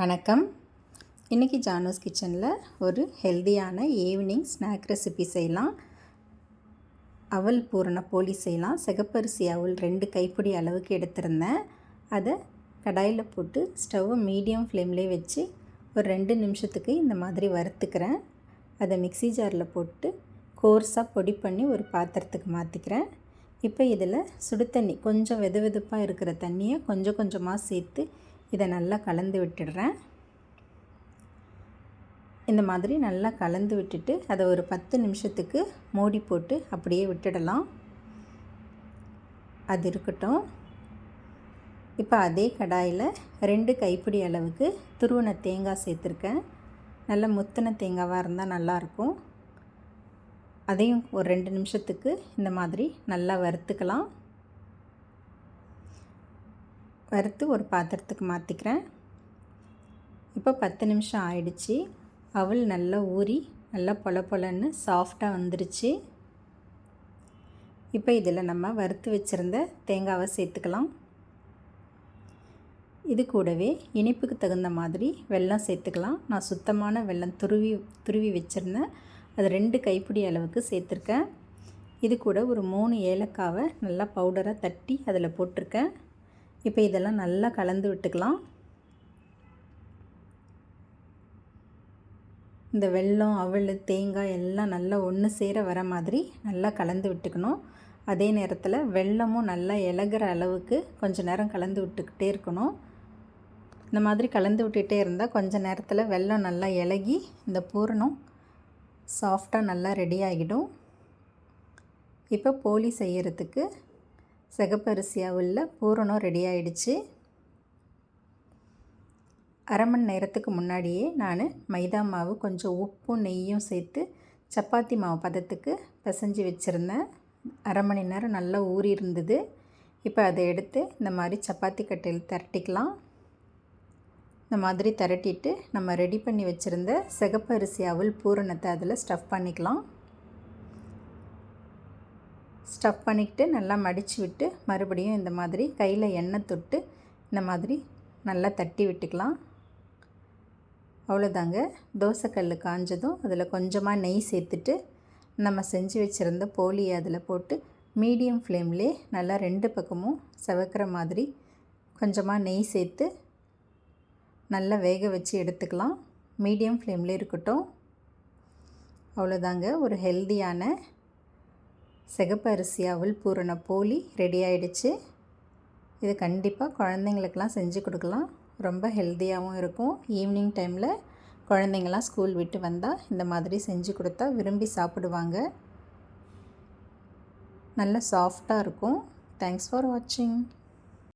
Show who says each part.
Speaker 1: வணக்கம். இன்றைக்கி ஜானோஸ் கிச்சனில் ஒரு ஹெல்தியான ஈவினிங் ஸ்நாக் ரெசிபி செய்யலாம். அவல் பூரண போலி செய்யலாம். சிகப்பரிசி அவல் ரெண்டு கைப்பிடி அளவுக்கு எடுத்திருந்தேன். அதை கடாயில் போட்டு ஸ்டவ்வை மீடியம் ஃப்ளேம்லேயே வச்சு ஒரு ரெண்டு நிமிஷத்துக்கு இந்த மாதிரி வறுத்துக்கிறேன். அதை மிக்ஸி ஜாரில் போட்டு கோர்ஸாக பொடி பண்ணி ஒரு பாத்திரத்துக்கு மாற்றிக்கிறேன் இப்போ இதில் சுடு தண்ணி கொஞ்சம் வெது வெதுப்பாக இருக்கிற தண்ணியை கொஞ்சம் கொஞ்சமாக சேர்த்து இதை நல்லா கலந்து விட்டுடுறேன். இந்த மாதிரி நல்லா கலந்து விட்டுட்டு அதை ஒரு பத்து நிமிஷத்துக்கு மூடி போட்டு அப்படியே விட்டுடலாம். அது இருக்கட்டும். இப்போ அதே கடாயில் ரெண்டு கைப்பிடி அளவுக்கு துருவன தேங்காய் சேர்த்துருக்கேன். நல்ல முத்தின தேங்காவாக இருந்தால் நல்லாயிருக்கும். அதையும் ஒரு ரெண்டு நிமிஷத்துக்கு இந்த மாதிரி நல்லா வறுத்துக்கலாம். வறுத்து ஒரு பாத்திரத்துக்கு மாற்றிக்கிறேன் இப்போ பத்து நிமிஷம் ஆயிடுச்சு. அவள் நல்லா ஊறி நல்லா பொல பொலன்னு சாஃப்டாக வந்துருச்சு. இப்போ இதில் நம்ம வறுத்து வச்சுருந்த தேங்காவை சேர்த்துக்கலாம். இது கூடவே இனிப்புக்கு தகுந்த மாதிரி வெல்லம் சேர்த்துக்கலாம். நான் சுத்தமான வெல்லம் துருவி துருவி வச்சுருந்தேன் அது ரெண்டு கைப்பிடி அளவுக்கு சேர்த்துருக்கேன். இது கூட ஒரு மூணு ஏலக்காவை நல்லா பவுடராக தட்டி அதில் போட்டிருக்கேன். இப்போ இதெல்லாம் நல்லா கலந்து விட்டுக்கலாம். இந்த வெல்லம் அவள் தேங்காய் எல்லாம் நல்லா ஒன்று சேர வர மாதிரி நல்லா கலந்து விட்டுக்கணும். அதே நேரத்தில் வெள்ளமும் நல்லா இலகிற அளவுக்கு கொஞ்சம் நேரம் கலந்து விட்டுக்கிட்டே இருக்கணும். இந்த மாதிரி கலந்து விட்டுகிட்டே இருந்தால் கொஞ்சம் நேரத்தில் வெள்ளம் நல்லா இலகி இந்த பூரணம் சாஃப்டாக நல்லா ரெடி ஆகிடும். இப்போ போலி செய்கிறதுக்கு சிகப்பரிசியாக உள்ள பூரணம் ரெடி ஆகிடுச்சு அரை மணி நேரத்துக்கு முன்னாடியே நான் மைதா மாவு கொஞ்சம் உப்பும் நெய்யும் சேர்த்து சப்பாத்தி மாவு பதத்துக்கு பிசைஞ்சு வச்சுருந்தேன். அரை மணி நேரம் நல்லா ஊறி இருந்தது. இப்போ அதை எடுத்து இந்த மாதிரி சப்பாத்தி கட்டையில் திரட்டிக்கலாம். இந்த மாதிரி திரட்டிட்டு நம்ம ரெடி பண்ணி வச்சுருந்த சிகப்பரிசி அவள் பூரணத்தை அதில் ஸ்டஃப் பண்ணிக்கலாம். ஸ்டஃப் பண்ணிக்கிட்டு நல்லா மடித்து விட்டு மறுபடியும் இந்த மாதிரி கையில் எண்ணெய் தொட்டு இந்த மாதிரி நல்லா தட்டி விட்டுக்கலாம். அவ்வளோதாங்க. தோசைக்கல் காஞ்சதும் அதில் கொஞ்சமாக நெய் சேர்த்துட்டு நம்ம செஞ்சு வச்சுருந்த போலியை அதில் போட்டு மீடியம் ஃப்ளேம்லே நல்லா ரெண்டு பக்கமும் செவக்கிற மாதிரி கொஞ்சமாக நெய் சேர்த்து நல்லா வேக வச்சு எடுத்துக்கலாம். மீடியம் ஃப்ளேம்லேயே இருக்கட்டும். அவ்வளோதாங்க. ஒரு ஹெல்தியான சிகப்பு அரிசி அவல் பூரண போலி ரெடி ஆகிடுச்சு இது கண்டிப்பாக குழந்தைங்களுக்கெல்லாம் செஞ்சு கொடுக்கலாம். ரொம்ப ஹெல்த்தியாகவும் இருக்கும். ஈவினிங் டைமில் குழந்தைங்களாம் ஸ்கூல் விட்டு வந்தால் இந்த மாதிரி செஞ்சு கொடுத்தா விரும்பி சாப்பிடுவாங்க. நல்ல சாஃப்டாக இருக்கும். தேங்க்ஸ் ஃபார் வாட்சிங்